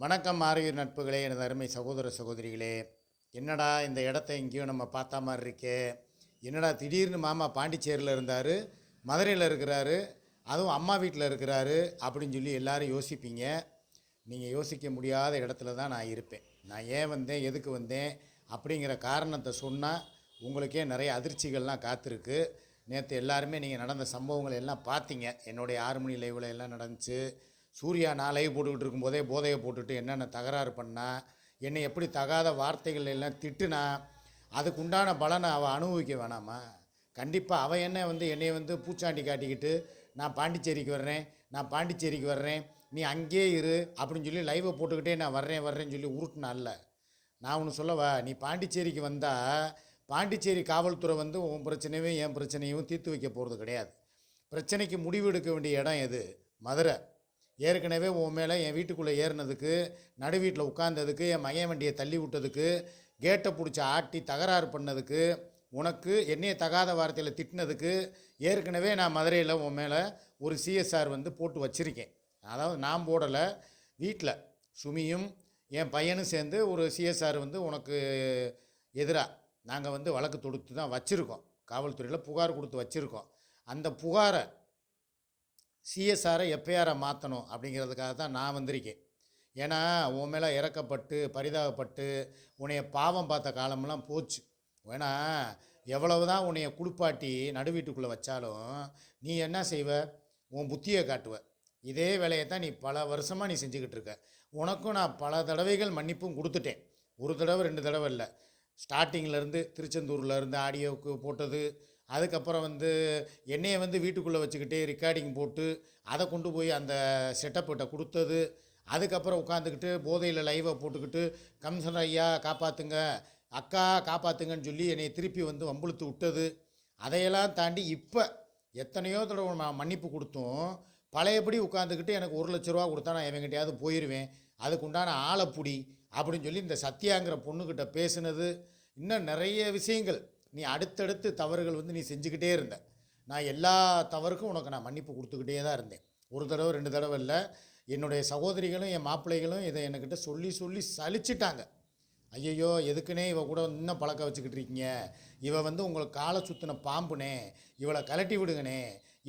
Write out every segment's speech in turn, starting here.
வணக்கம் ஆரோக்கிய நட்புகளே எனது அருமை சகோதர சகோதரிகளே. என்னடா இந்த இடத்த எங்கேயும் நம்ம பார்த்தா மாதிரி இருக்கே. என்னடா திடீர்னு மாமா பாண்டிச்சேரியில் இருந்தார் மதுரையில் இருக்கிறாரு அதுவும் அம்மா வீட்டில் இருக்கிறாரு அப்படின்னு சொல்லி எல்லோரும் யோசிப்பீங்க. நீங்கள் யோசிக்க முடியாத இடத்துல தான் நான் இருப்பேன். நான் ஏன் வந்தேன் எதுக்கு வந்தேன் அப்படிங்கிற காரணத்தை சொன்னால் உங்களுக்கே நிறைய அதிர்ச்சிகள்லாம் காத்திருக்கு. நேற்று எல்லாருமே நீங்கள் நடந்த சம்பவங்களை எல்லாம் பார்த்தீங்க. என்னுடைய ஆறு மணி லைவில் எல்லாம் நடந்துச்சு. சூர்யா நான் லைவ் போட்டுக்கிட்டு இருக்கும்போதே போதையை போட்டுட்டு என்னென்ன தகராறு பண்ணா என்னை எப்படி தகாத வார்த்தைகள் எல்லாம் திட்டுனா அதுக்கு உண்டான பலனை அவள் அனுபவிக்க வேணாமா? கண்டிப்பாக அவள் என்ன வந்து என்னை வந்து பூச்சாண்டி காட்டிக்கிட்டு நான் பாண்டிச்சேரிக்கு வர்றேன் நான் பாண்டிச்சேரிக்கு வர்றேன் நீ அங்கேயே இரு அப்படின்னு சொல்லி லைவை போட்டுக்கிட்டே நான் வர்றேன் வர்றேன்னு சொல்லி உருட்டினால நான் ஒன்று சொல்லவா? நீ பாண்டிச்சேரிக்கு வந்தால் பாண்டிச்சேரி காவல்துறை வந்து உன் பிரச்சனையும் என் பிரச்சனையும் தீர்த்து வைக்க போகிறது கிடையாது. பிரச்சனைக்கு முடிவு எடுக்க வேண்டிய இடம் எது? மதுரை. ஏற்கனவே உன் மேலே என் வீட்டுக்குள்ளே ஏறினதுக்கு நடு வீட்டில் உட்காந்ததுக்கு என் மகன் வண்டியை தள்ளி விட்டதுக்கு கேட்டை பிடிச்சி ஆட்டி தகராறு பண்ணதுக்கு உனக்கு என்னைய தகாத வார்த்தையில் திட்டினதுக்கு ஏற்கனவே நான் மதுரையில் உன் மேலே ஒரு சிஎஸ்ஆர் வந்து போட்டு வச்சுருக்கேன். அதாவது நான் போடலை வீட்டில் சுமியும் என் பையனும் சேர்ந்து ஒரு சிஎஸ்ஆர் வந்து உனக்கு எதிராக நாங்கள் வந்து வழக்கு தொடுத்து தான் வச்சுருக்கோம். காவல்துறையில் புகார் கொடுத்து வச்சுருக்கோம். அந்த புகாரை சிஎஸ்ஆரை எஃப்ஐஆரை மாற்றணும் அப்படிங்கிறதுக்காக தான் நான் வந்திருக்கேன். ஏன்னா உன் மேலே இறக்கப்பட்டு பரிதாபப்பட்டு உன்னைய பாவம் பார்த்த காலமெல்லாம் போச்சு. ஏன்னா எவ்வளவு தான் உன்னைய குளிப்பாட்டி நடு வீட்டுக்குள்ளே வச்சாலும் நீ என்ன செய்வ? உன் புத்தியை காட்டுவ. இதே வேலையை தான் நீ பல வருஷமாக நீ செஞ்சுக்கிட்டு இருக்க. உனக்கும் நான் பல தடவைகள் மன்னிப்பும் கொடுத்துட்டேன். ஒரு தடவை ரெண்டு தடவை இல்லை. ஸ்டார்டிங்கிலேருந்து திருச்செந்தூர்லேருந்து ஆடியோவுக்கு போட்டது அதுக்கப்புறம் வந்து என்னையை வந்து வீட்டுக்குள்ளே வச்சுக்கிட்டு ரெக்கார்டிங் போட்டு அதை கொண்டு போய் அந்த செட்டப்பிட்ட கொடுத்தது. அதுக்கப்புறம் உட்காந்துக்கிட்டு போதையில் லைவை போட்டுக்கிட்டு கம்சன் ஐயா காப்பாற்றுங்க அக்கா காப்பாற்றுங்கன்னு சொல்லி என்னை திருப்பி வந்து வம்புழுத்து விட்டது. அதையெல்லாம் தாண்டி இப்போ எத்தனையோ தடவை நான் மன்னிப்பு கொடுத்தும். பழையபடி உட்காந்துக்கிட்டு எனக்கு ஒரு லட்ச ரூபா கொடுத்தா நான் இவங்கிட்டையாவது போயிடுவேன் அதுக்கு உண்டான அப்படின்னு சொல்லி இந்த சத்யாங்கிற பொண்ணுக்கிட்ட பேசுனது. இன்னும் நிறைய விஷயங்கள். நீ அடுத்தடுத்து தவறுகள் வந்து நீ செஞ்சுக்கிட்டே இருந்த. நான் எல்லா தவறுக்கும் உனக்கு நான் மன்னிப்பு கொடுத்துக்கிட்டே தான் இருந்தேன். ஒரு தடவை ரெண்டு தடவை இல்லை. என்னுடைய சகோதரிகளும் என் மாப்பிள்ளைகளும் இதை என்கிட்ட சொல்லி சொல்லி சலிச்சிட்டாங்க. ஐயையோ எதுக்குனே இவ கூட இன்னும் பழக்க வச்சுக்கிட்டு இருக்கீங்க. இவ வந்து உங்களுக்கு காலை சுற்றின பாம்புனே. இவளை கலட்டி விடுங்கண்ணே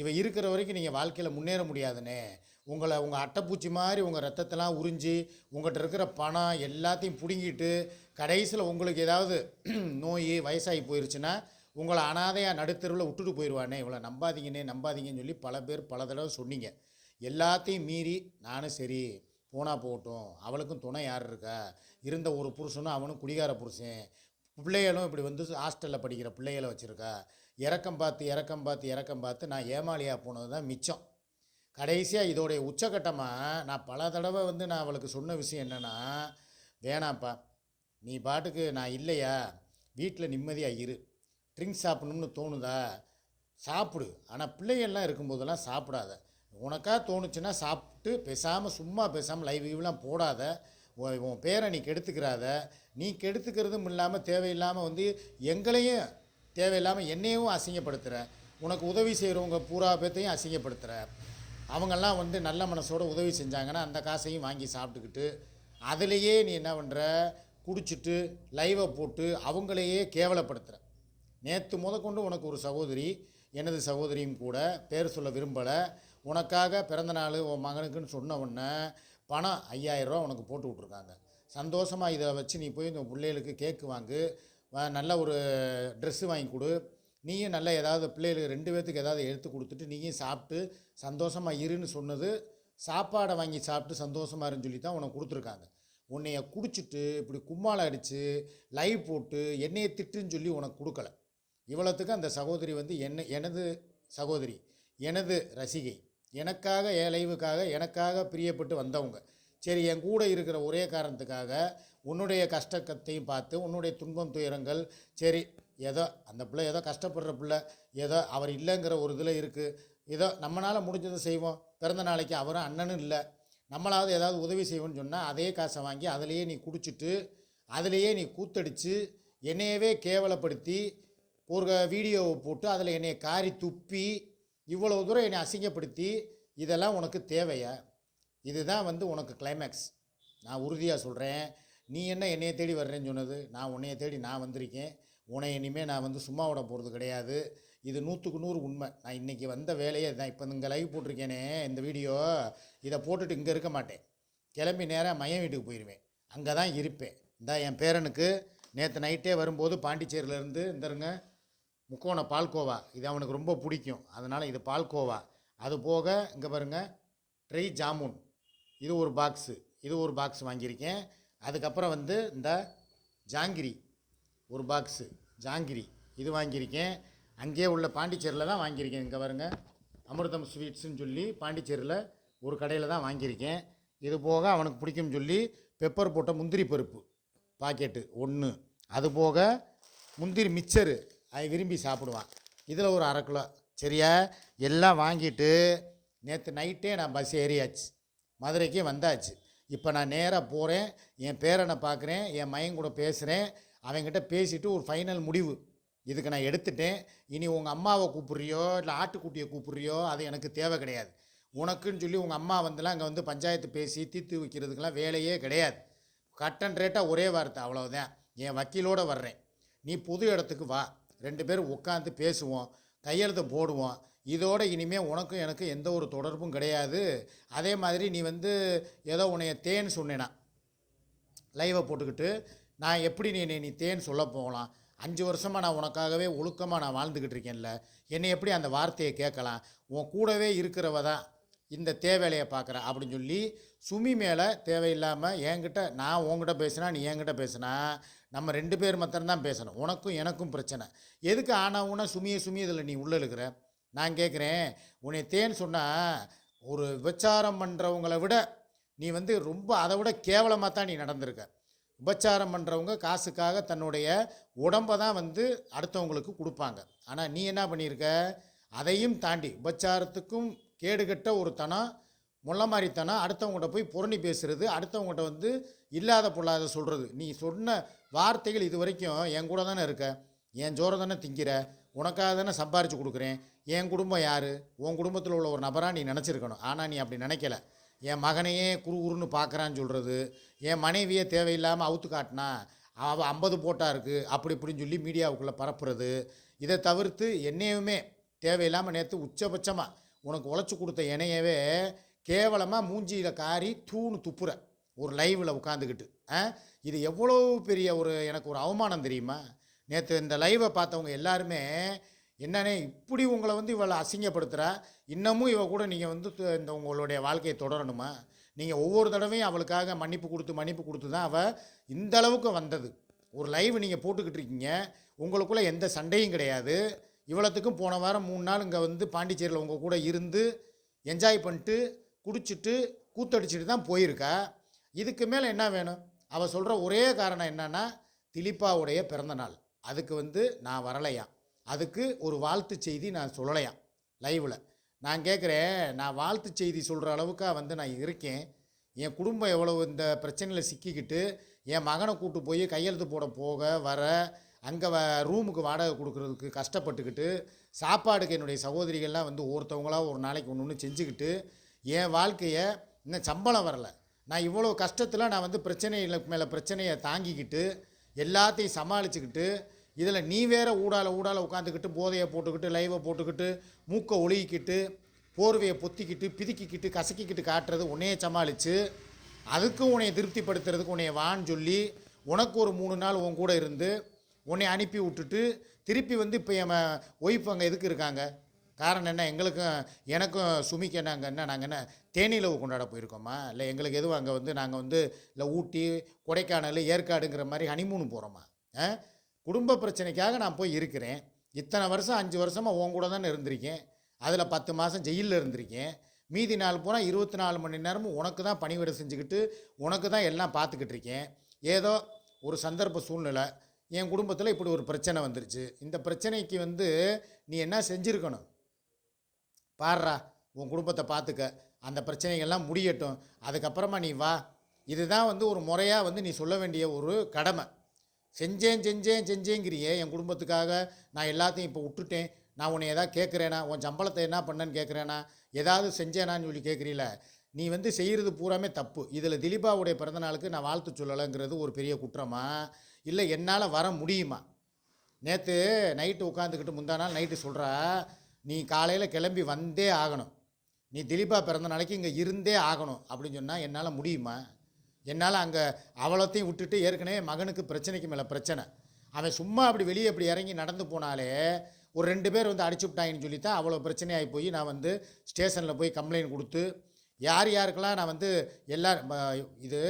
இவ இருக்கிற வரைக்கும் நீங்கள் வாழ்க்கையில் முன்னேற முடியாதுண்ணே உங்களை உங்கள் அட்டைப்பூச்சி மாதிரி உங்கள் ரத்தத்தெல்லாம் உறிஞ்சி உங்கள்கிட்ட இருக்கிற பணம் எல்லாத்தையும் பிடுங்கிட்டு கடைசியில் உங்களுக்கு ஏதாவது நோய் வயசாகி போயிருச்சுன்னா உங்களை அனாதையாக நடுத்தெருவில் விட்டுட்டு போயிடுவானே. இவ்வளோ நம்பாதீங்கன்னே நம்பாதீங்கன்னு சொல்லி பல பேர் பல தடவை சொன்னீங்க. எல்லாத்தையும் மீறி நானும் சரி போனால் போகட்டும். அவளுக்கும் துணை யார் இருக்கா? இருந்த ஒரு புருஷனும் அவனும் குடிகார புருஷன். பிள்ளைகளும் இப்படி வந்து ஹாஸ்டலில் படிக்கிற பிள்ளைகளை வச்சுருக்கா? இறக்கம் பார்த்து இறக்கம் பார்த்து இறக்கம் பார்த்து நான் ஏமாளியாக போனது தான் மிச்சம். கடைசியாக இதோடைய உச்சக்கட்டமாக நான் பல தடவை வந்து நான் அவளுக்கு சொன்ன விஷயம் என்னென்னா வேணாம்ப்பா நீ பாட்டுக்கு நான் இல்லையா? வீட்டில் நிம்மதியாக இரு. ட்ரிங்க்ஸ் சாப்பிடணும்னு தோணுதா? சாப்பிடு. ஆனால் பிள்ளைகள்லாம் இருக்கும்போதெல்லாம் சாப்பிடாத. உனக்கா தோணுச்சுன்னா சாப்பிட்டு பேசாமல் சும்மா பேசாமல் லைவ் இவெலாம் போடாத. உன் உன் பேரை நீ கெடுத்துக்கிறாத. நீ கெடுத்துக்கிறதும் இல்லாமல் தேவையில்லாமல் வந்து எங்களையும் தேவையில்லாமல் என்னையும் அசிங்கப்படுத்துகிற உனக்கு உதவி செய்கிறவங்க பூரா பேர்த்தையும் அசிங்கப்படுத்துகிற அவங்கெல்லாம் வந்து நல்ல மனசோட உதவி செஞ்சாங்கன்னா அந்த காசையும் வாங்கி சாப்பிட்டுக்கிட்டு அதுலேயே நீ என்ன பண்ணுற குடிச்சிட்டு லைவை போட்டு அவங்களையே கேவலப்படுத்துகிற நேற்று முதற்கொண்டு உனக்கு ஒரு சகோதரி எனது சகோதரியும் கூட பேர் சொல்ல விரும்பலை. உனக்காக பிறந்த நாள் உன் மகனுக்குன்னு சொன்ன உடனே பணம் ஐயாயிரரூவா உனக்கு போட்டு விட்ருக்காங்க சந்தோஷமாக இதை வச்சு நீ போய் இந்த பிள்ளைகளுக்கு கேக்கு வாங்கு. நல்ல ஒரு ட்ரெஸ்ஸு வாங்கி கொடு. நீயும் நல்ல ஏதாவது பிள்ளைகளுக்கு ரெண்டு பேர்த்துக்கு ஏதாவது எடுத்து கொடுத்துட்டு நீயும் சாப்பிட்டு சந்தோஷமாக இருன்னு சொன்னது சாப்பாடை வாங்கி சாப்பிட்டு சந்தோஷமாக இருன்னு சொல்லி தான் உனக்கு கொடுத்துருக்காங்க. உன்னைய குடிச்சிட்டு இப்படி கும்மாளம் அடித்து லைவ் போட்டு என்னையை திட்டுன்னு சொல்லி உனக்கு கொடுக்கல. இவ்வளோத்துக்கு அந்த சகோதரி வந்து என்ன எனது சகோதரி எனது ரசிகை எனக்காக என் லைவுக்காக எனக்காக பிரியப்பட்டு வந்தவங்க. சரி என் கூட இருக்கிற ஒரே காரணத்துக்காக உன்னுடைய கஷ்டத்தையும் பார்த்து உன்னுடைய துன்பம் துயரங்கள் சரி ஏதோ அந்த பிள்ளை ஏதோ கஷ்டப்படுற பிள்ளை ஏதோ அவர் இல்லைங்கிற ஒரு இதில் இருக்குது ஏதோ நம்மளால் முடிஞ்சதை செய்வோம். பிறந்த நாளைக்கு அவரும் அண்ணனும் இல்லை. நம்மளாவது ஏதாவது உதவி செய்வோம்னு சொன்னால் அதே காசை வாங்கி அதிலையே நீ குடிச்சிட்டு அதிலையே நீ கூத்தடிச்சு என்னையவே கேவலப்படுத்தி ஒரு வீடியோவை போட்டு அதில் என்னை காரி துப்பி இவ்வளோ தூரம் என்னை அசிங்கப்படுத்தி இதெல்லாம் உனக்கு தேவையா? இதுதான் வந்து உனக்கு கிளைமேக்ஸ் நான் உறுதியாக சொல்கிறேன் நீ என்ன என்னையை தேடி வர்றேன்னு சொன்னது? நான் உன்னைய தேடி நான் வந்திருக்கேன். உன்னை இனிமேல் நான் வந்து சும்மா விட போகிறது கிடையாது. இது நூற்றுக்கு நூறு உண்மை. நான் இன்றைக்கி வந்த வேலையே தான் இப்போ இங்கே லைவ் போட்டிருக்கேனே இந்த வீடியோ இதை போட்டுட்டு இங்கே இருக்க மாட்டேன். கிளம்பி நேராக மையம் வீட்டுக்கு போயிடுவேன் அங்கே தான் இருப்பேன். இந்த என் பேரனுக்கு நேற்று நைட்டே வரும்போது பாண்டிச்சேரியிலேருந்து இந்தருங்க முக்கோண பால்கோவா. இது அவனுக்கு ரொம்ப பிடிக்கும். அதனால் இது பால்கோவா. அது போக இங்கே பாருங்கள் ட்ரை ஜாமுன் இது ஒரு பாக்ஸு இது ஒரு பாக்ஸ் வாங்கியிருக்கேன். அதுக்கப்புறம் வந்து இந்த ஜாங்கிரி ஒரு பாக்ஸு ஜாங்கிரி. இது வாங்கியிருக்கேன். அங்கேயே உள்ள பாண்டிச்சேரியில் தான் வாங்கியிருக்கேன். இங்கே பாருங்க. அமிர்தம் ஸ்வீட்ஸுன்னு சொல்லி பாண்டிச்சேரியில் ஒரு கடையில் தான் வாங்கியிருக்கேன். இது போக அவனுக்கு பிடிக்கும்னு சொல்லி பெப்பர் போட்ட முந்திரி பருப்பு பாக்கெட்டு ஒன்று அது போக முந்திரி மிச்சரு அதை விரும்பி சாப்பிடுவான். இதில் ஒரு அரை கிலோ. சரியா? எல்லாம் வாங்கிட்டு நேற்று நைட்டே நான் பஸ் ஏறியாச்சு. மதுரைக்கு வந்தாச்சு. இப்போ நான் நேராக போகிறேன் என் பேரனை பார்க்குறேன் என் மயன் கூட பேசுகிறேன் அவங்ககிட்ட பேசிவிட்டு ஒரு ஃபைனல் முடிவு. இதுக்கு நான் எடுத்துட்டேன். இனி உங்கள் அம்மாவை கூப்பிட்றியோ இல்லை ஆட்டுக்குட்டியை கூப்பிட்றியோ அது எனக்கு தேவை கிடையாது. உனக்குன்னு சொல்லி உங்கள் அம்மா வந்துலாம் அங்கே வந்து பஞ்சாயத்து பேசி தீர்த்து வைக்கிறதுக்கெலாம் வேலையே கிடையாது. கட் அண்ட் ரேட்டாக ஒரே வார்த்தை அவ்வளோதான் என் வக்கீலோடு வர்றேன். நீ புது இடத்துக்கு வா. ரெண்டு பேரும் உட்காந்து பேசுவோம். கையெழுத்து போடுவோம். இதோட இனிமேல் உனக்கும் எனக்கும் எந்த ஒரு தொடர்பும் கிடையாது. அதே மாதிரி நீ வந்து ஏதோ உன்னைய தேன்னு சொன்னேனா. லைவை போட்டுக்கிட்டு நான் எப்படி நீ நீ- நீ தேன்னு சொல்ல போகலாம்? அஞ்சு வருஷமாக நான் உனக்காகவே ஒழுக்கமாக நான் வாழ்ந்துக்கிட்டு இருக்கேன்ல. என்னை எப்படி அந்த வார்த்தையை கேட்கலாம்? உன் கூடவே இருக்கிறவ தான் இந்த தேவையிலையை பார்க்குற. அப்படின்னு சொல்லி சுமி மேலே தேவையில்லாமல் என்கிட்ட நான் உன்கிட்ட பேசினா நீ என்கிட்ட பேசினா நம்ம ரெண்டு பேர் மாத்திரம்தான் பேசணும். உனக்கும் எனக்கும் பிரச்சனை. எதுக்கு ஆனா உன சுமி இதில் நீ உள்ளே இருக்கிற நான் கேட்குறேன் உன்னை தேன்னு சொன்னால் ஒரு விபச்சாரம் பண்ணுறவங்கள விட நீ வந்து ரொம்ப அதை விட கேவலமாக தான் நீ நடந்திருக்க. உபச்சாரம் பண்ணுறவங்க காசுக்காக தன்னுடைய உடம்பை தான் வந்து அடுத்தவங்களுக்கு கொடுப்பாங்க. ஆனால் நீ என்ன பண்ணியிருக்க அதையும் தாண்டி உபச்சாரத்துக்கும் கேடுகட்ட ஒரு தனம் முள்ள மாதிரி தனம் அடுத்தவங்ககிட்ட போய் புரணி பேசுறது அடுத்தவங்ககிட்ட வந்து இல்லாத பொல்லாத சொல்கிறது நீ சொன்ன வார்த்தைகள் இது வரைக்கும் என் கூட தானே இருக்க? என் ஜோரை தானே திங்கிற? உனக்காக தானே சம்பாரித்து கொடுக்குறேன்? என் குடும்பம் யார்? உன் குடும்பத்தில் உள்ள ஒரு நபராக நீ நினச்சிருக்கணும். ஆனால் நீ அப்படி நினைக்கல. என் மகனையே குறு குருன்னு பார்க்குறான்னு சொல்கிறது என் மனைவியே தேவையில்லாமல் அவுத்து காட்டினா அவள் ஐம்பது போட்டா இருக்குது அப்படி இப்படின்னு சொல்லி மீடியாவுக்குள்ளே பரப்புறது. இதை தவிர்த்து என்னையுமே தேவையில்லாமல் நேற்று உச்சபட்சமாக உனக்கு உழைச்சி கொடுத்த இணையவே கேவலமாக மூஞ்சியில் காரி தூணு துப்புற ஒரு லைவில் உட்காந்துக்கிட்டு ஆ? இது எவ்வளோ பெரிய ஒரு எனக்கு ஒரு அவமானம் தெரியுமா? நேற்று இந்த லைவை பார்த்தவங்க எல்லாருமே என்னண்ணே இப்படி உங்களை வந்து இவளை அசிங்கப்படுத்துகிறா இன்னமும் இவ கூட நீங்கள் வந்து இந்த உங்களுடைய வாழ்க்கையை தொடரணுமா? நீங்கள் ஒவ்வொரு தடவையும் அவளுக்காக மன்னிப்பு கொடுத்து மன்னிப்பு கொடுத்து தான் அவள் இந்த அளவுக்கு வந்தது. ஒரு லைவ் நீங்கள் போட்டுக்கிட்டு இருக்கீங்க. உங்களுக்குள்ளே எந்த சண்டையும் கிடையாது. இவ்வளோத்துக்கும் போன வாரம் மூணு நாள் இங்கே வந்து பாண்டிச்சேரியில் உங்கள் கூட இருந்து என்ஜாய் பண்ணிட்டு குடிச்சிட்டு கூத்தடிச்சிட்டு தான் போயிருக்கா. இதுக்கு மேலே என்ன வேணும்? அவள் சொல்கிற ஒரே காரணம் என்னன்னா திலீப்பாவுடைய பிறந்த நாள். அதுக்கு வந்து நான் வரலையாம் அதுக்கு ஒரு வாழ்த்து செய்தி நான் சொல்லலையாம் லைவில். நான் கேட்குறேன் நான் வாழ்த்து செய்தி சொல்கிற அளவுக்காக வந்து நான் இருக்கேன். என் குடும்பம் எவ்வளோ இந்த பிரச்சனையில் சிக்கிக்கிட்டு என் மகனை கூட்டு போய் கையெழுத்து போட போக வர அங்கே வ ரூமுக்கு வாடகை கொடுக்கறதுக்கு கஷ்டப்பட்டுக்கிட்டு சாப்பாடுக்கு என்னுடைய சகோதரிகள்லாம் வந்து ஒருத்தவங்களா ஒரு நாளைக்கு ஒன்று ஒன்று செஞ்சுக்கிட்டு என் வாழ்க்கையை இன்னும் சம்பளம் வரலை. நான் இவ்வளோ கஷ்டத்தில் நான் வந்து பிரச்சனைகளுக்கு மேலே பிரச்சனையை தாங்கிக்கிட்டு எல்லாத்தையும் சமாளிச்சுக்கிட்டு இதில் நீ வேற ஊடால ஊடால உட்காந்துக்கிட்டு போதையை போட்டுக்கிட்டு லைவை போட்டுக்கிட்டு மூக்கை ஒழுகிக்கிட்டு போர்வையை பொத்திக்கிட்டு பிதுக்கிக்கிட்டு கசக்கிக்கிட்டு காட்டுறது உன்னையே சமாளித்து அதுக்கும் உன்னைய திருப்திப்படுத்துறதுக்கு உன்னைய வான்னு சொல்லி உனக்கு ஒரு மூணு நாள் உன் கூட இருந்து உன்னை அனுப்பி விட்டுட்டு திருப்பி வந்து இப்போ என் ஒய்ஃப் அங்கே எதுக்கு இருக்காங்க? காரணம் என்ன? எங்களுக்கும் எனக்கும் சுமிக்க நாங்கள் என்ன நாங்கள் என்ன தேனிலவு கொண்டாட போயிருக்கோமா? இல்லை எங்களுக்கு எதுவும் அங்கே வந்து நாங்கள் வந்து இல்லை ஊட்டி கொடைக்கானல் ஏற்காடுங்கிற மாதிரி ஹனிமூன் போகிறோமா ஆ? குடும்ப பிரச்சனைக்காக நான் போய் இருக்கிறேன். இத்தனை வருஷம் அஞ்சு வருஷமாக உன் கூட தானே இருந்திருக்கேன். அதில் பத்து மாதம் ஜெயிலில் இருந்திருக்கேன். மீதி நாள் போனால் இருபத்தி நாலு மணி நேரமும் உனக்கு தான் பணிவிடை செஞ்சுக்கிட்டு உனக்கு தான் எல்லாம் பார்த்துக்கிட்டு இருக்கேன். ஏதோ ஒரு சந்தர்ப்ப சூழ்நிலை என் குடும்பத்தில் இப்படி ஒரு பிரச்சனை வந்துருச்சு. இந்த பிரச்சனைக்கு வந்து நீ என்ன செஞ்சுருக்கணும்? பாடுறா உன் குடும்பத்தை பார்த்துக்க. அந்த பிரச்சனைகள்லாம் முடியட்டும். அதுக்கப்புறமா நீ வா. இதுதான் வந்து ஒரு முறையாக வந்து நீ சொல்ல வேண்டிய ஒரு கடமை. செஞ்சேன் செஞ்சேன் செஞ்சேங்கிறியே என் குடும்பத்துக்காக. நான் எல்லாத்தையும் இப்போ விட்டுட்டேன் நான் உன்னை எதாவது கேட்குறேனா உன் சம்பளத்தை என்ன பண்ணேன்னு கேட்குறேனா ஏதாவது செஞ்சேனான்னு சொல்லி கேட்குறீல நீ வந்து செய்கிறது பூராமே தப்பு. இதில் திலீபாவுடைய பிறந்தநாளுக்கு நான் வாழ்த்து சொல்லலைங்கிறது ஒரு பெரிய குற்றமா? இல்லை என்னால் வர முடியுமா? நேற்று நைட்டு உட்காந்துக்கிட்டு முந்தா நாள் நைட்டு சொல்கிறா நீ காலையில் கிளம்பி வந்தே ஆகணும். நீ திலீபா பிறந்த நாளைக்கு இங்கே இருந்தே ஆகணும். அப்படின்னு சொன்னால் என்னால் முடியுமா? என்னால் அங்கே அவ்வளோத்தையும் விட்டுட்டு ஏற்கனவே மகனுக்கு பிரச்சனைக்கு மேலே பிரச்சனை. அவன் சும்மா அப்படி வெளியே இப்படி இறங்கி நடந்து போனாலே ஒரு ரெண்டு பேர் வந்து அடிச்சு விட்டாங்கன்னு சொல்லி தான் அவ்வளோ பிரச்சனையாகி போய் நான் வந்து ஸ்டேஷனில் போய் கம்ப்ளைண்ட் கொடுத்து யார் யாருக்கெல்லாம் நான் வந்து எல்லா இது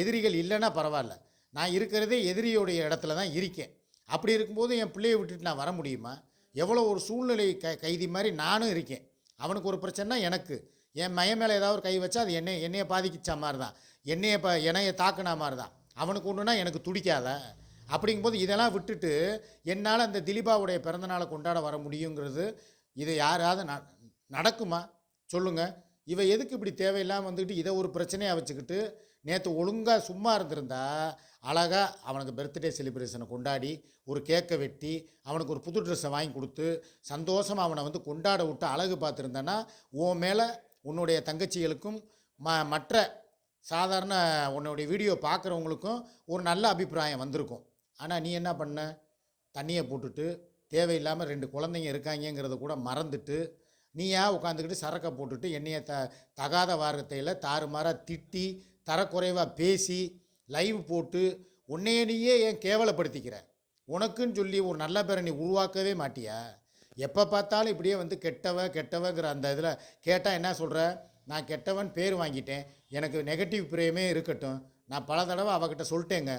எதிரிகள் இல்லைன்னா பரவாயில்ல. நான் இருக்கிறதே எதிரியோடைய இடத்துல தான் இருக்கேன். அப்படி இருக்கும்போது என் பிள்ளையை விட்டுட்டு நான் வர முடியுமா? எவ்வளோ ஒரு சூழ்நிலை க கைதி மாதிரி நானும் இருக்கேன். அவனுக்கு ஒரு பிரச்சனைனா எனக்கு. என் மையம் மேலே ஏதாவது ஒரு கை வச்சா அது என்னை என்னையை பாதிக்கிச்சா மாதிரி தான் என்னைய ப என்னையை தாக்குன மாதிரி தான் அவனுக்கு ஒன்றுனா எனக்கு துடிக்காத. அப்படிங்கும்போது இதெல்லாம் விட்டுட்டு என்னால் அந்த திலீபாவுடைய பிறந்தநாளை கொண்டாட வர முடியுங்கிறது இது யாராவது ந நடக்குமா? சொல்லுங்கள் இவன் எதுக்கு இப்படி தேவையில்லாமல் வந்துக்கிட்டு இதை ஒரு பிரச்சனையாக வச்சுக்கிட்டு நேற்று ஒழுங்காக சும்மா இருந்திருந்தா அழகாக அவனுக்கு பர்த்டே செலிப்ரேஷனை கொண்டாடி ஒரு கேக்கை வெட்டி அவனுக்கு ஒரு புது ட்ரெஸ்ஸை வாங்கி கொடுத்து சந்தோஷமாக அவனை வந்து கொண்டாட விட்டு அழகு பார்த்துருந்தான்னா உன் மேலே உன்னுடைய தங்கச்சிகளுக்கும் ம மற்ற சாதாரண உன்னுடைய வீடியோ பார்க்குறவங்களுக்கும் ஒரு நல்ல அபிப்பிராயம் வந்திருக்கும். ஆனால் நீ என்ன பண்ண? தண்ணியை போட்டுட்டு தேவையில்லாமல் ரெண்டு குழந்தைங்க இருக்காங்கங்கிறத கூட மறந்துட்டு நீயா உட்காந்துக்கிட்டு சரக்கை போட்டுட்டு என்னைய த தகாத வார்த்தையில் தாறுமாறாக திட்டி தரக்குறைவாக பேசி லைவ் போட்டு உன்னையனையே ஏன் கேவலப்படுத்திக்கிற? உனக்குன்னு சொல்லி ஒரு நல்ல பேரை நீ உருவாக்கவே மாட்டியா? எப்போ பார்த்தாலும் இப்படியே வந்து கெட்டவ கெட்டவங்கிற அந்த இதில் கேட்டால் என்ன சொல்கிற நான் கெட்டவன் பேர் வாங்கிட்டேன். எனக்கு நெகட்டிவ் பிரேமே இருக்கட்டும். நான் பல தடவை அவகிட்ட சொல்லிட்டேங்க.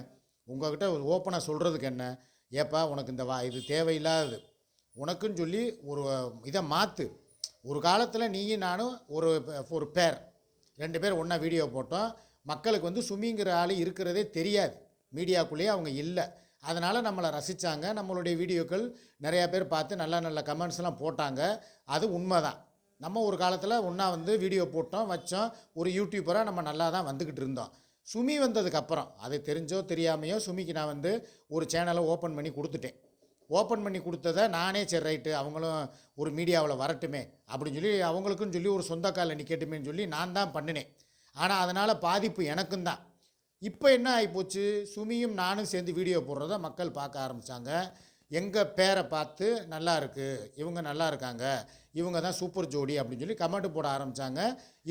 உங்ககிட்ட ஓப்பனாக சொல்கிறதுக்கு என்ன? ஏப்பா உனக்கு இந்த வா இது தேவையில்லாதது. உனக்குன்னு சொல்லி ஒரு இதை மாற்று ஒரு காலத்தில் நீயும் நானும் ஒரு ஒரு பேர் ரெண்டு பேர் ஒன்றா வீடியோ போட்டோம். மக்களுக்கு வந்து சுமிங்கிற ஆள் இருக்கிறதே தெரியாது. மீடியாக்குள்ளேயே அவங்க இல்லை. அதனால் நம்மளை ரசித்தாங்க நம்மளுடைய வீடியோக்கள் நிறையா பேர் பார்த்து நல்ல நல்ல கமெண்ட்ஸ்லாம் போட்டாங்க. அது உண்மை தான் நம்ம ஒரு காலத்தில் ஒன்றா வந்து வீடியோ போட்டோம் வச்சோம். ஒரு யூடியூபராக நம்ம நல்லா தான் வந்துக்கிட்டு இருந்தோம். சுமி வந்ததுக்கப்புறம் அது தெரிஞ்சோ தெரியாமையோ சுமிக்கு நான் வந்து ஒரு சேனலை ஓப்பன் பண்ணி கொடுத்துட்டேன். ஓப்பன் பண்ணி கொடுத்ததை நானே சரி ரைட்டு அவங்களும் ஒரு மீடியாவில் வரட்டுமே அப்படின்னு சொல்லி அவங்களுக்குன்னு சொல்லி ஒரு சொந்த காலில் நிற்கட்டுமேன்னு சொல்லி நான் தான் பண்ணினேன். ஆனால் அதனால் பாதிப்பு எனக்கும் தான் இப்போ என்ன ஆகிப்போச்சு சுமியும் நானும் சேர்ந்து வீடியோ போடுறத மக்கள் பார்க்க ஆரம்பித்தாங்க எங்கள் பேரை பார்த்து நல்லா இருக்குது இவங்க நல்லா இருக்காங்க இவங்க தான் சூப்பர் ஜோடி அப்படின்னு சொல்லி கமெண்ட் போட ஆரம்பித்தாங்க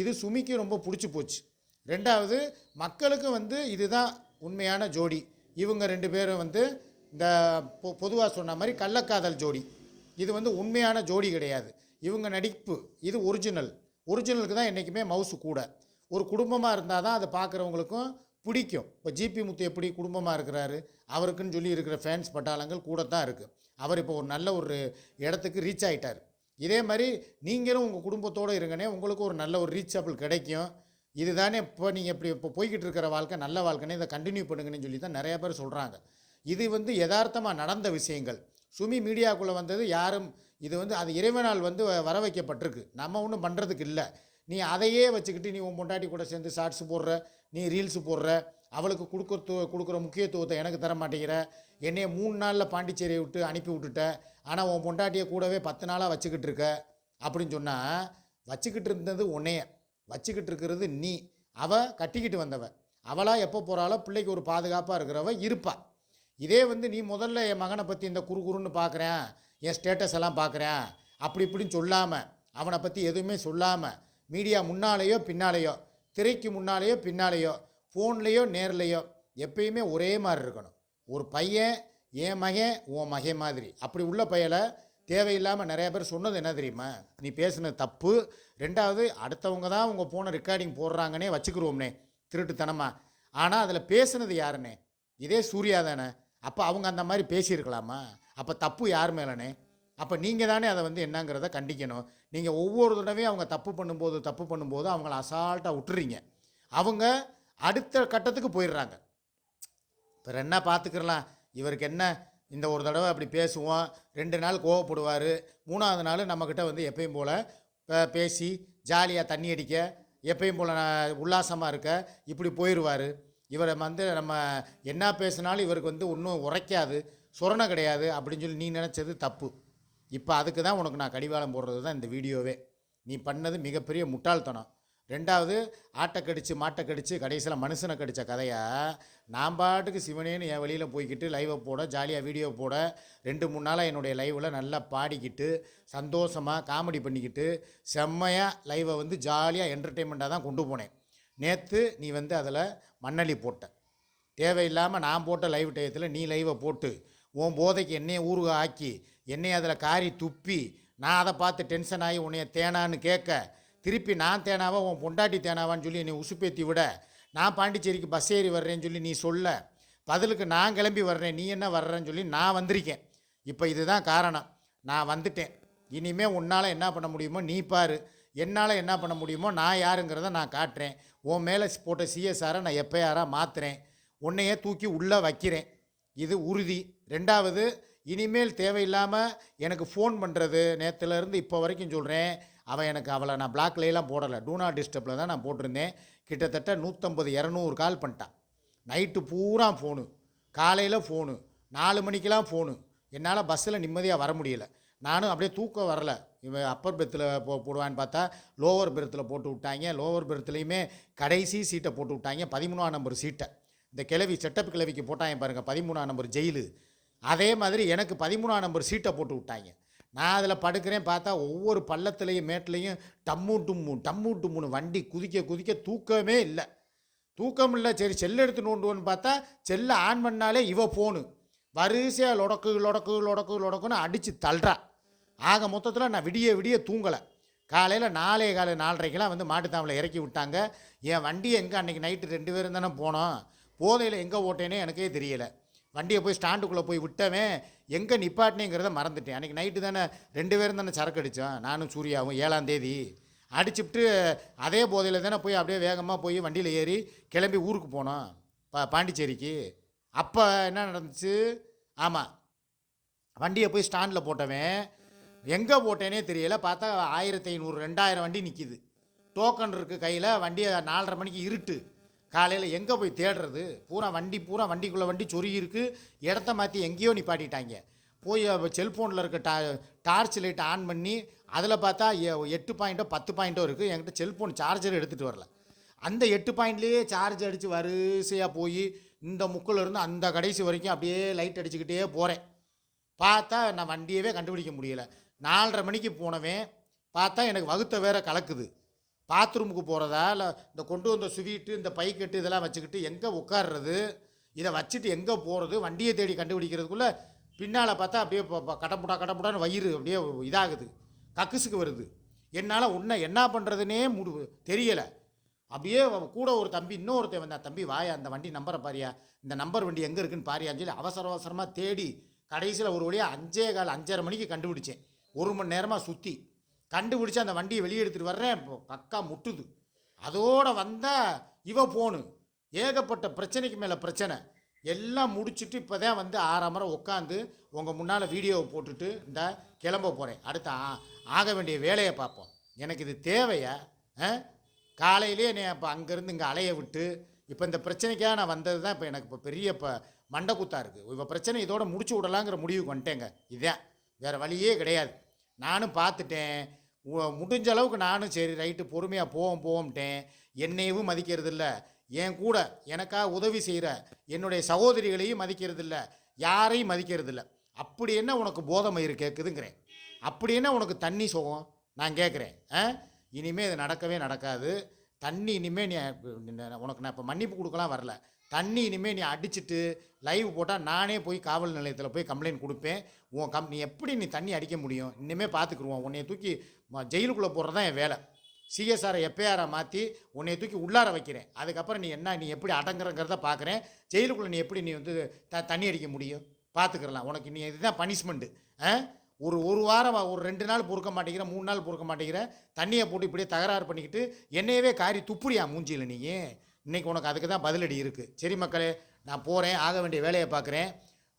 இது சுமிக்கு ரொம்ப பிடிச்சி போச்சு. ரெண்டாவது மக்களுக்கு வந்து இதுதான் உண்மையான ஜோடி. இவங்க ரெண்டு பேரும் வந்து இந்த பொ பொதுவாக சொன்ன மாதிரி கள்ளக்காதல் ஜோடி. இது வந்து உண்மையான ஜோடி கிடையாது. இவங்க நடிப்பு இது ஒரிஜினல் ஒரிஜினலுக்கு தான் என்றைக்குமே மவுசு கூட. ஒரு குடும்பமாக இருந்தால் தான் அதை பார்க்குறவங்களுக்கும் பிடிக்கும். இப்போ ஜிபி முத்து எப்படி குடும்பமாக இருக்கிறாரு அவருக்குன்னு சொல்லி இருக்கிற ஃபேன்ஸ் பட்டாளங்கள் கூட தான் இருக்குது அவர் இப்போ ஒரு நல்ல ஒரு இடத்துக்கு ரீச் ஆகிட்டார் இதே மாதிரி நீங்களும் உங்கள் குடும்பத்தோடு இருங்கனே உங்களுக்கு ஒரு நல்ல ஒரு ரீச்சபிள் கிடைக்கும். இதுதானே இப்போ நீங்கள் இப்படி இப்போ போய்கிட்டு இருக்கிற வாழ்க்கை நல்ல வாழ்க்கைனே இதை கண்டினியூ பண்ணுங்கன்னு சொல்லி தான் நிறைய பேர் சொல்கிறாங்க இது வந்து யதார்த்தமாக நடந்த விஷயங்கள். சுமி மீடியாக்குள்ளே வந்தது யாரும் இது வந்து அது இறைவனால் வந்து வர வைக்கப்பட்டிருக்கு நம்ம ஒன்றும் பண்ணுறதுக்கு இல்லை. நீ அதையே வச்சுக்கிட்டு நீ உன் பொண்டாட்டி கூட சேர்ந்து ஷார்ட்ஸ் போடுற நீ ரீல்ஸ் போடுற அவளுக்கு கொடுக்கறது கொடுக்குற முக்கியத்துவத்தை எனக்கு தர மாட்டேங்கிற. என்னைய மூணு நாளில் பாண்டிச்சேரியை விட்டு அனுப்பி விட்டுட்ட. ஆனால் உன் பொண்டாட்டியை கூடவே பத்து நாளாக வச்சுக்கிட்டு இருக்க. அப்படின்னு சொன்னால் வச்சுக்கிட்டு இருந்தது உன்னைய. வச்சுக்கிட்டு இருக்கிறது நீ. அவ கட்டிக்கிட்டு வந்தவ. அவளாக எப்போ போகிறாளோ பிள்ளைக்கு ஒரு பாதுகாப்பாக இருக்கிறவ இருப்பா. இதே வந்து நீ முதல்ல என் மகனை பற்றி இந்த குறு குறுன்னு பார்க்குறேன் என் ஸ்டேட்டஸ் எல்லாம் பார்க்குறேன் அப்படி இப்படின்னு சொல்லாமல் அவனை பற்றி எதுவுமே சொல்லாமல் மீடியா முன்னாலேயோ பின்னாலேயோ திரைக்கு முன்னாலேயோ பின்னாலேயோ ஃபோன்லேயோ நேர்லேயோ எப்பயுமே ஒரே மாதிரி இருக்கணும். ஒரு பையன் என் மகன் உன் மகன் மாதிரி. அப்படி உள்ள பையலை தேவையில்லாமல் நிறைய பேர் சொன்னது என்ன தெரியுமா? நீ பேசுனது தப்பு. ரெண்டாவது அடுத்தவங்க தான் உங்கள் ஃபோனை ரெக்கார்டிங் போடுறாங்கன்னே வச்சுக்கிருவோம்னே திருட்டுத்தனமா. ஆனால் அதில் பேசுனது யாருண்ணே இதே சூர்யா தானே. அப்போ அவங்க அந்த மாதிரி பேசியிருக்கலாமா? அப்போ தப்பு யார் மேலனே? அப்போ நீங்கள் தானே அதை வந்து என்னங்கிறத கண்டிக்கணும். நீங்கள் ஒவ்வொரு தடவையும் அவங்க தப்பு பண்ணும்போது தப்பு பண்ணும்போது அவங்கள அசால்ட்டாக விட்டுறீங்க. அவங்க அடுத்த கட்டத்துக்கு போயிடுறாங்க. இப்போ என்ன பார்த்துக்கிறலாம் இவருக்கு என்ன இந்த ஒரு தடவை அப்படி பேசுவோம் ரெண்டு நாள் கோவப்படுவார் மூணாவது நாள் நம்மக்கிட்ட வந்து எப்பயும் போல் பேசி ஜாலியாக தண்ணி அடிக்க எப்பயும் போல் உல்லாசமாக இருக்க இப்படி போயிடுவார் இவரை வந்து நம்ம என்ன பேசினாலும் இவருக்கு வந்து ஒன்றும் உரைக்காது சொரணை கிடையாது அப்படின்னு சொல்லி நீ நினச்சது தப்பு. இப்போ அதுக்கு தான் உனக்கு நான் கடிவாளம் போடுறது தான் இந்த வீடியோவே. நீ பண்ணது மிகப்பெரிய முட்டாள்தனம். ரெண்டாவது ஆட்டை கடிச்சு மாட்டை கடிச்சு கடைசியில் மனுஷனை கடித்த கதையாக நான் பாட்டுக்கு சிவனேன்னு என் வெளியில் போய்க்கிட்டு லைவை போட ஜாலியாக வீடியோ போட ரெண்டு மூணு நாளாக என்னுடைய லைவில் நல்லா பாடிக்கிட்டு சந்தோஷமாக காமெடி பண்ணிக்கிட்டு செம்மையாக லைவை வந்து ஜாலியாக என்டர்டெயின்மெண்ட்டாக தான் கொண்டு போனேன். நேற்று நீ வந்து அதில் மண்ணள்ளி போட்ட. தேவையில்லாமல் நான் போட்ட லைவ் டயத்தில் நீ லைவை போட்டு உன் போதைக்கு என்னையே ஊருக ஆக்கி என்னை அதில் காரி துப்பி நான் அதை பார்த்து டென்ஷன் ஆகி உன்னைய தேனான்னு கேட்க திருப்பி நான் தேனாவா உன் பொண்டாட்டி தேனாவான்னு சொல்லி என்னை உசுப்பேத்தி விட நான் பாண்டிச்சேரிக்கு பஸ் ஏறி வர்றேன்னு சொல்லி நீ சொல்ல பதிலுக்கு நான் கிளம்பி வர்றேன் நீ என்ன வர்றேன்னு சொல்லி நான் வந்திருக்கேன். இப்போ இதுதான் காரணம். நான் வந்துட்டேன். இனிமேல் உன்னால் என்ன பண்ண முடியுமோ நீ பாரு. என்னால் என்ன பண்ண முடியுமோ நான் யாருங்கிறத நான் காட்டுறேன். உன் மேலே போட்ட சிஎஸ்ஆரை நான் எப்போ யாராக மாற்றுறேன் உன்னையே தூக்கி உள்ளே வைக்கிறேன். இது உறுதி. ரெண்டாவது இனிமேல் தேவையில்லாமல் எனக்கு ஃபோன் பண்ணுறது நேற்றுலேருந்து இப்போ வரைக்கும் சொல்கிறேன் அவன் எனக்கு அவளை நான் பிளாக்லேலாம் போடலை. டூனா டிஸ்டர்பில் தான் நான் போட்டிருந்தேன். கிட்டத்தட்ட நூற்றம்பது இரநூறு கால் பண்ணிட்டான். நைட்டு பூரா ஃபோனு காலையில் ஃபோனு நாலு மணிக்கெலாம் ஃபோனு என்னால் பஸ்ஸில் நிம்மதியாக வர முடியல. நானும் அப்படியே தூக்கம் வரல. இவன் அப்பர் பெர்த்தில் போ போடுவான்னு பார்த்தா லோவர் பெர்த்தில் போட்டு விட்டாங்க. லோவர் பெர்த்துலேயுமே கடைசி சீட்டை போட்டு விட்டாங்க. பதிமூணாம் நம்பர் சீட்டை இந்த கிழவி செட்டப் கிளவிக்கு போட்டாங்க பாருங்கள் பதிமூணாம் நம்பர் ஜெயிலு அதே மாதிரி எனக்கு பதிமூணாம் நம்பர் சீட்டை போட்டு விட்டாங்க. நான் அதில் படுக்கிறேன் பார்த்தா ஒவ்வொரு பள்ளத்துலேயும் மேட்லேயும் டம்மு டும்மு டம்மு டும்முன்னு வண்டி குதிக்க குதிக்க தூக்கமே இல்லை. தூக்கம் இல்லை. சரி செல் எடுத்து நோண்டுவோன்னு பார்த்தா செல்லை ஆன் பண்ணாலே இவ ஃபோனு வரிசையாக லொடக்கு லொடக்கு லொடக்கு லொடக்குன்னு அடித்து தள்ளுறா. ஆக மொத்தத்தில் நான் விடிய விடிய தூங்கலை. காலையில் நாலே காலை நாலரைக்கெலாம் வந்து மாட்டுத்தாமலை இறக்கி விட்டாங்க. என் வண்டியை எங்கே அன்றைக்கி நைட்டு ரெண்டு பேரும் தானே போனோம். போதையில் எங்கே ஓட்டேனே எனக்கே தெரியலை. வண்டியை போய் ஸ்டாண்டுக்குள்ளே போய் விட்டவன் எங்கே நிப்பாட்டினேங்கிறத மறந்துட்டேன். அன்றைக்கி நைட்டு தானே ரெண்டு பேரும் தானே சரக்கு அடித்தோம் நானும் சூர்யாவும் ஏழாம் தேதி. அடிச்சுட்டு அதே போதையில் தானே போய் அப்படியே வேகமாக போய் வண்டியில் ஏறி கிளம்பி ஊருக்கு போனோம் பா பாண்டிச்சேரிக்கு. அப்போ என்ன நடந்துச்சு? ஆமாம் வண்டியை போய் ஸ்டாண்டில் போட்டவன் எங்கே போட்டேனே தெரியல. பார்த்தா ஆயிரத்தி ஐநூறு ரெண்டாயிரம் வண்டி நிற்கிது டோக்கன் இருக்குது கையில் வண்டியை நாலரை மணிக்கு இருட்டு. காலையில் எங்கே போய் தேடுறது? பூரா வண்டி பூரா வண்டிக்குள்ளே வண்டி சொருகி இருக்குது இடத்த மாற்றி எங்கேயோ நிப்பாட்டிட்டாங்க. போய் செல்ஃபோனில் இருக்க டா டார்ச் லைட் ஆன் பண்ணி அதில் பார்த்தா எ- எட்டு பாயிண்ட்டோ பத்து பாயிண்ட்டோ இருக்குது என்கிட்ட செல்ஃபோன் சார்ஜர் எடுத்துகிட்டு வரல. அந்த எட்டு பாயிண்ட்லேயே சார்ஜ் அடித்து வரிசையாக போய் இந்த முக்கில் இருந்து அந்த கடைசி வரைக்கும் அப்படியே லைட் அடிச்சுக்கிட்டே போகிறேன் பார்த்தா நான் வண்டியவே கண்டுபிடிக்க முடியல. நாலரை மணிக்கு போனவன் பார்த்தா எனக்கு வகுத்த வேற கலக்குது. பாத்ரூமுக்கு போகிறதா இல்லை இந்த கொண்டு வந்த ஸ்வீட்டு இந்த பைக்கெட்டு இதெல்லாம் வச்சுக்கிட்டு எங்கே உட்கார்றது? இதை வச்சுட்டு எங்கே போகிறது வண்டியை தேடி கண்டுபிடிக்கிறதுக்குள்ளே பின்னால் பார்த்தா அப்படியே ப- ப- கடப்புடா கடப்புடான்னு வயிறு அப்படியே இதாகுது. கக்குசுக்கு வருது. என்னால் உன்னை என்ன பண்ணுறதுனே முடி தெரியலை. அப்படியே கூட ஒரு தம்பி இன்னொருத்தன் வந்தா தம்பி வாயா அந்த வண்டி நம்பரை பாரியா? இந்த நம்பர் வண்டி எங்கே இருக்குன்னு பாரியான்னு சொல்லி அவசர அவசரமாக தேடி கடைசியில் ஒரு வழியாக அஞ்சே கால் அஞ்சரை மணிக்கு கண்டுபிடிச்சேன். ஒரு மணி நேரமாக சுற்றி கண்டுபிடிச்சி அந்த வண்டியை வெளியே எடுத்துகிட்டு வர்றேன். இப்போ கக்கா முட்டுது. அதோட வந்தால் இவ போனு. ஏகப்பட்ட பிரச்சனைக்கு மேலே பிரச்சனை. எல்லாம் முடிச்சுட்டு இப்போ தான் வந்து ஆறாமரை உட்காந்து உங்கள் முன்னால் வீடியோவை போட்டுட்டு இந்த கிளம்ப போகிறேன் அடுத்து ஆ- ஆக வேண்டிய வேலையை பார்ப்போம். எனக்கு இது தேவையா? ஆ? காலையிலே நீ இப்போ அங்கேருந்து இங்கே அலைய விட்டு இப்போ இந்த பிரச்சனைக்காக நான் வந்தது தான் இப்போ எனக்கு இப்போ பெரிய இப்போ மண்டக்குத்தா இருக்குது இப்போ பிரச்சனை இதோட முடிச்சு விடலாங்கிற முடிவுக்கு வந்துட்டேங்க. இதான். வேறு வழியே கிடையாது. நானும் பார்த்துட்டேன். முடிஞ்ச அளவுக்கு நானும் சரி ரைட்டு பொறுமையாக போவோம் போவோம்ட்டேன். என்னையவும் மதிக்கிறதில்ல. என் கூட எனக்காக உதவி செய்கிற என்னுடைய சகோதரிகளையும் மதிக்கிறதில்ல. யாரையும் மதிக்கிறதில்ல. அப்படி என்ன உனக்கு போதமயிறு கேட்குதுங்கிறேன் அப்படி என்ன உனக்கு தண்ணி சுகம்? நான் கேட்குறேன் ஆ? இனிமேல் இது நடக்கவே நடக்காது. தண்ணி இனிமேல் நீ உனக்கு நான் இப்போ மன்னிப்பு கொடுக்கலாம் வரல. தண்ணி இனிமேல் நீ அடிச்சுட்டு லைவ் போட்டால் நானே போய் காவல் நிலையத்தில் போய் கம்ப்ளைண்ட் கொடுப்பேன். உன் கம் நீ எப்படி நீ தண்ணி அடிக்க முடியும்? இனிமேல் பார்த்துக்குருவோம் உன்னைய தூக்கி ஜெயிலுக்குள்ளே போடுறது தான் என் வேலை. சிஎஸ்ஆரை எஃப்ஐஆரை மாற்றி உன்னைய தூக்கி உள்ளார வைக்கிறேன். அதுக்கப்புறம் நீ என்ன நீ எப்படி அடங்குறங்கிறத பார்க்குறேன் ஜெயிலுக்குள்ளே நீ எப்படி நீ வந்து த தண்ணி அடிக்க முடியும்? பார்த்துக்கிறலாம் உனக்கு நீ இதுதான் பனிஷ்மெண்ட்டு ஆ? ஒரு ஒரு வாரம் ஒரு ரெண்டு நாள் பொறுக்க மாட்டேங்கிற மூணு நாள் பொறுக்க மாட்டேங்கிற தண்ணியை போட்டு இப்படியே தகராறு பண்ணிக்கிட்டு என்னையவே காரி துப்புறியா மூஞ்சியில் நீ? இன்றைக்கி உனக்கு அதுக்கு தான் பதிலடி இருக்குது சரி மக்களே நான் போகிறேன் ஆக வேண்டிய வேலையை பார்க்குறேன்.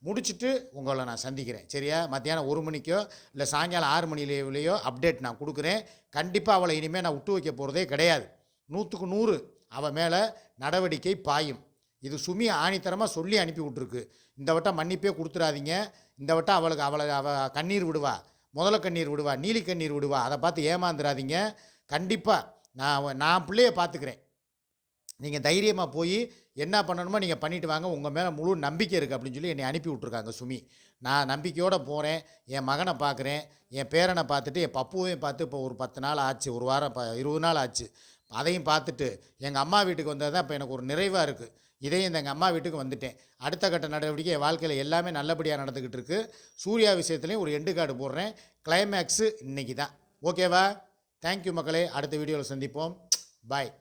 முடிச்சுட்டு உங்களை நான் சந்திக்கிறேன். சரியா? மத்தியானம் ஒரு மணிக்கோ இல்லை சாயங்காலம் ஆறு மணிலேயோ அப்டேட் நான் கொடுக்குறேன். கண்டிப்பாக அவளை இனிமேல் நான் விட்டு வைக்க போகிறதே கிடையாது. நூற்றுக்கு நூறு அவள் மேலே நடவடிக்கை பாயும். இது சுமி ஆணித்தரமாக சொல்லி அனுப்பி விட்ருக்கு இந்த வட்டம் மன்னிப்பே கொடுத்துடாதீங்க. இந்த வட்டம் அவளுக்கு அவளை அவ கண்ணீர் விடுவா. முதல கண்ணீர் விடுவா. நீலி கண்ணீர் விடுவா. அதை பார்த்து ஏமாந்துடாதீங்க. கண்டிப்பாக நான் அவ- நான் பிள்ளைய பார்த்துக்கிறேன். நீங்கள் தைரியமாக போய் என்ன பண்ணணுமோ நீங்கள் பண்ணிவிட்டு வாங்க. உங்கள் மேலே முழு நம்பிக்கை இருக்குது அப்படின்னு சொல்லி என்னை அனுப்பி விட்ருக்காங்க சுமி. நான் நம்பிக்கையோடு போகிறேன் என் மகனை பார்க்குறேன் என் பேரனை பார்த்துட்டு என் பப்புவையும் பார்த்து இப்போ ஒரு பத்து நாள் ஆச்சு. ஒரு வாரம் இப்போ இருபது நாள் ஆச்சு. அதையும் பார்த்துட்டு எங்கள் அம்மா வீட்டுக்கு வந்தது தான் இப்போ எனக்கு ஒரு நிறைவாக இருக்குது இதையும் இந்த எங்கள் அம்மா வீட்டுக்கு வந்துட்டேன். அடுத்த கட்ட நடவடிக்கை என் வாழ்க்கையில் எல்லாமே நல்லபடியாக நடந்துக்கிட்டு இருக்குது சூர்யா விஷயத்துலையும் ஒரு எண்டு கார்டு போடுறேன். கிளைமேக்ஸு இன்னைக்கு தான் ஓகேவா தேங்க்யூ மக்களே. அடுத்த வீடியோவில் சந்திப்போம். பாய்